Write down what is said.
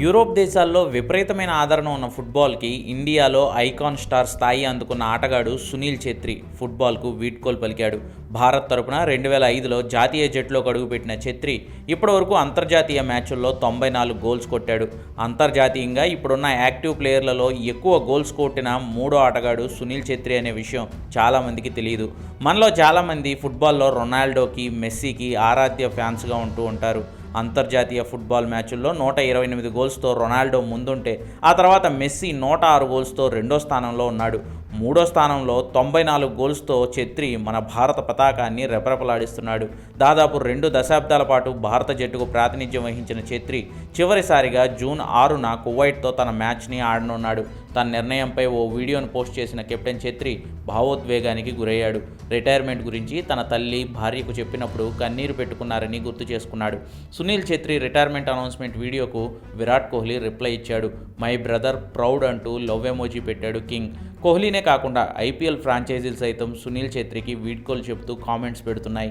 Europe దేశాల్లో విపరీతమైన ఆదరణ ఉన్న ఫుట్బాల్కి ఇండియాలో ఐకాన్ స్టార్ స్థాయి అందుకున్న ఆటగాడు సునీల్ ఛేత్రి ఫుట్బాల్కు వీడ్కోలు పలికాడు. భారత్ తరపున రెండు వేల ఐదులో జాతీయ జట్టులోకి అడుగుపెట్టిన ఛేత్రి ఇప్పటివరకు అంతర్జాతీయ మ్యాచ్ల్లో తొంభై నాలుగు గోల్స్ కొట్టాడు. అంతర్జాతీయంగా ఇప్పుడున్న యాక్టివ్ ప్లేయర్లలో ఎక్కువ గోల్స్ కొట్టిన మూడో ఆటగాడు సునీల్ ఛేత్రి అనే విషయం చాలామందికి తెలియదు మనలో చాలామంది ఫుట్బాల్లో రొనాల్డోకి మెస్సీకి ఆరాధ్య ఫ్యాన్స్గా ఉంటూ ఉంటారు. అంతర్జాతీయ ఫుట్బాల్ మ్యాచ్ల్లో నూట ఇరవై ఎనిమిది గోల్స్తో రొనాల్డో ముందుంటే ఆ తర్వాత మెస్సీ నూట ఆరు గోల్స్తో రెండో స్థానంలో ఉన్నాడు. మూడో స్థానంలో తొంభై నాలుగు గోల్స్తో ఛెత్రి మన భారత పతాకాన్ని రెపరెపలాడిస్తున్నాడు. దాదాపు రెండు దశాబ్దాల పాటు భారత జట్టుకు ప్రాతినిధ్యం వహించిన ఛెత్రి చివరిసారిగా జూన్ ఆరున కువైట్తో తన మ్యాచ్ని ఆడనున్నాడు. తన నిర్ణయంపై ఓ వీడియోను పోస్ట్ చేసిన కెప్టెన్ ఛత్రి భావోద్వేగానికి గురయ్యాడు. రిటైర్మెంట్ గురించి తన తల్లి భార్యకు చెప్పినప్పుడు కన్నీరు పెట్టుకున్నారని గుర్తు చేసుకున్నాడు. సునీల్ ఛేత్రి రిటైర్మెంట్ అనౌన్స్మెంట్ వీడియోకు విరాట్ కోహ్లీ రిప్లై ఇచ్చాడు. మై బ్రదర్ ప్రౌడ్ అంటూ లవ్ ఎమోజీ పెట్టాడు కింగ్. కోహ్లీనే కాకుండా ఐపీఎల్ ఫ్రాంచైజీలు సైతం సునీల్ ఛేత్రికి వీడ్కోలు చెబుతూ కామెంట్స్ పెడుతున్నాయి.